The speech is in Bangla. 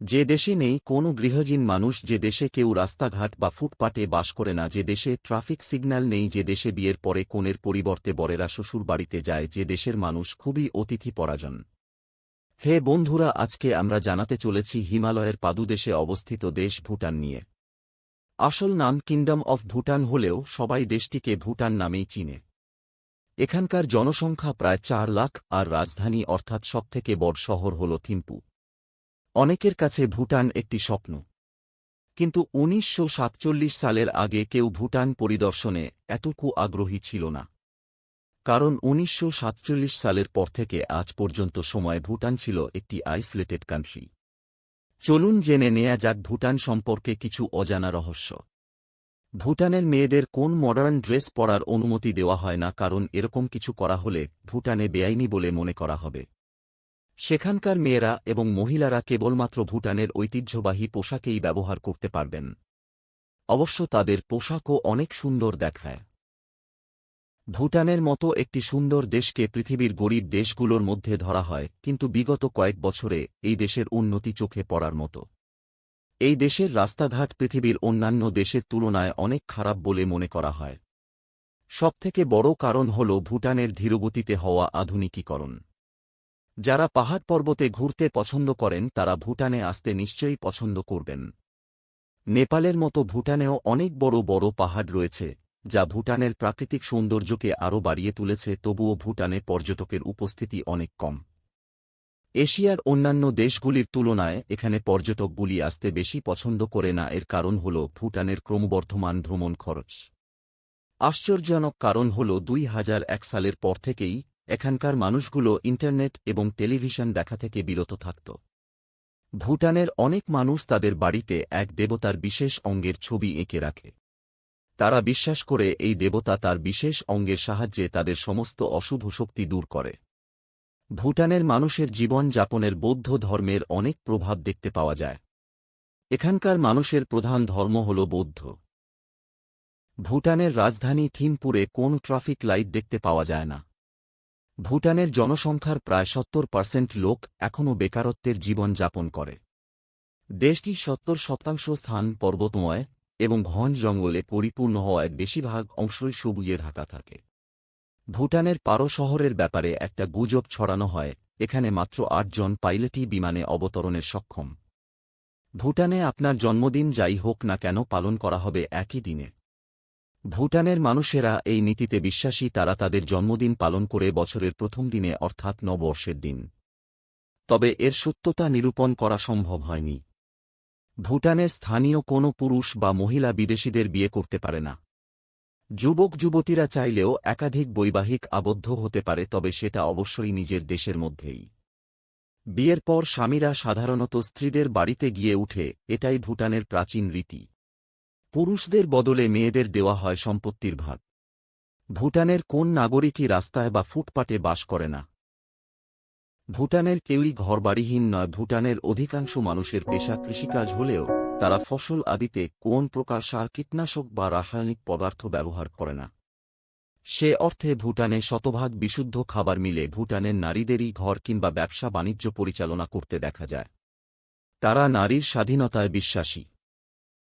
যে দেশে নেই কোনো গৃহহীন মানুষ, যে দেশে কেউ রাস্তাঘাট বা ফুটপাতে বাস করে না, যে দেশে ট্রাফিক সিগন্যাল নেই, যে দেশে বিয়ের পরে কোণের পরিবর্তে বরেরা শ্বশুর বাড়িতে যায়, যে দেশের মানুষ খুবই অতিথি পরাজন হে বন্ধুরা, আজকে আমরা জানাতে চলেছি হিমালয়ের পাদুদেশে অবস্থিত দেশ ভুটান নিয়ে। আসল নাম কিংডম অফ ভুটান হলেও সবাই দেশটিকে ভুটান নামেই চিনে। এখানকার জনসংখ্যা প্রায় চার লাখ, আর রাজধানী অর্থাৎ সবথেকে বড় শহর হল থিম্পু। অনেকের কাছে ভুটান একটি স্বপ্ন। কিন্তু উনিশশো সাতচল্লিশ সালের আগে কেউ ভুটান পরিদর্শনে এতটুকু আগ্রহী ছিল না। কারণ উনিশশো সাতচল্লিশ সালের পর থেকে আজ পর্যন্ত সময় ভুটান ছিল একটি আইসোলেটেড কান্ট্রি চলুন জেনে নেয়া যাক ভুটান সম্পর্কে কিছু অজানা রহস্য। ভুটানের মেয়েদের কোন মডার্ন ড্রেস পরার অনুমতি দেওয়া হয় না, কারণ এরকম কিছু করা হলে ভুটানে বেআইনি বলে মনে করা হবে। সেখানকার মেয়েরা এবং মহিলারা কেবলমাত্র ভুটানের ঐতিহ্যবাহী পোশাকেই ব্যবহার করতে পারবেন। অবশ্য তাদের পোশাকও অনেক সুন্দর দেখায়। ভুটানের মতো একটি সুন্দর দেশকে পৃথিবীর গরিব দেশগুলোর মধ্যে ধরা হয়, কিন্তু বিগত কয়েক বছরে এই দেশের উন্নতি চোখে পড়ার মতো। এই দেশের রাস্তাঘাট পৃথিবীর অন্যান্য দেশের তুলনায় অনেক খারাপ বলে মনে করা হয়। সবথেকে বড় কারণ হল ভুটানের ধীরগতিতে হওয়া আধুনিকীকরণ। যারা পাহাড় পর্বতে ঘুরতে পছন্দ করেন, তারা ভুটানে আসতে নিশ্চয়ই পছন্দ করবেন। নেপালের মতো ভুটানেও অনেক বড় বড় পাহাড় রয়েছে, যা ভুটানের প্রাকৃতিক সৌন্দর্যকে আরও বাড়িয়ে তুলেছে, তবুও ভুটানে পর্যটকের উপস্থিতি অনেক কম। এশিয়ার অন্যান্য দেশগুলির তুলনায়, এখানে পর্যটকগুলি আসতে বেশি পছন্দ করে না, এর কারণ হল ভুটানের ক্রমবর্ধমান ভ্রমণ খরচ। আশ্চর্যজনক কারণ হল দুই হাজার এক সালের পর থেকেই এখানকার মানুষগুলো ইন্টারনেট এবং টেলিভিশন দেখা থেকে বিরত থাকত। ভুটানের অনেক মানুষ তাদের বাড়িতে এক দেবতার বিশেষ অঙ্গের ছবি এঁকে রাখে। তারা বিশ্বাস করে এই দেবতা তার বিশেষ অঙ্গের সাহায্যে তাদের সমস্ত অশুভ শক্তি দূর করে। ভুটানের মানুষের জীবন যাপনের বৌদ্ধ ধর্মের অনেক প্রভাব দেখতে পাওয়া যায়। এখানকার মানুষের প্রধান ধর্ম হল বৌদ্ধ। ভুটানের রাজধানী থিমপুরে কোন ট্রাফিক লাইট দেখতে পাওয়া যায় না। ভুটানের জনসংখ্যার প্রায় সত্তর পার্সেন্ট লোক এখনও বেকারত্বের জীবন যাপন করে। দেশটি সত্তর শতাংশ স্থান পর্বতময় এবং ঘন জঙ্গলে পরিপূর্ণ হওয়ায় বেশিরভাগ অংশই সবুজে ঢাকা থাকে। ভুটানের পারো শহরের ব্যাপারে একটা গুজব ছড়ানো হয়, এখানে মাত্র আটজন পাইলটই বিমানে অবতরণের সক্ষম। ভুটানে আপনার জন্মদিন যাই হোক না কেন পালন করা হবে একই দিনে। ভুটানের মানুষেরা এই নীতিতে বিশ্বাসী তারা তাদের জন্মদিন পালন করে বছরের প্রথম দিনে অর্থাৎ নববর্ষের দিন। তবে এর সত্যতা নিরূপণ করা সম্ভব হয়নি। ভুটানের স্থানীয় কোনো পুরুষ বা মহিলা বিদেশিদের বিয়ে করতে পারে না। যুবক যুবতীরা চাইলেও একাধিক বৈবাহিক আবদ্ধ হতে পারে, তবে সেটা অবশ্যই নিজের দেশের মধ্যেই। বিয়ের পর স্বামীরা সাধারণত স্ত্রীদের বাড়িতে গিয়ে উঠে, এটাই ভুটানের প্রাচীন রীতি। পুরুষদের বদলে মেয়েদের দেওয়া হয় সম্পত্তির ভাগ। ভুটানের কোন নাগরিকই রাস্তায় বা ফুটপাটে বাস করে না। ভুটানের কেউই ঘরবাড়িহীন নয়, ভুটানের অধিকাংশ মানুষের পেশা কৃষিকাজ হলেও তারা ফসল আদিতে কোন প্রকার সার, কীটনাশক বা রাসায়নিক পদার্থ ব্যবহার করে না। সে অর্থে ভুটানে শতভাগ বিশুদ্ধ খাবার মিলে ভুটানের নারীদেরই ঘর কিংবা ব্যবসা বাণিজ্য পরিচালনা করতে দেখা যায়। তারা নারীর স্বাধীনতায় বিশ্বাসী।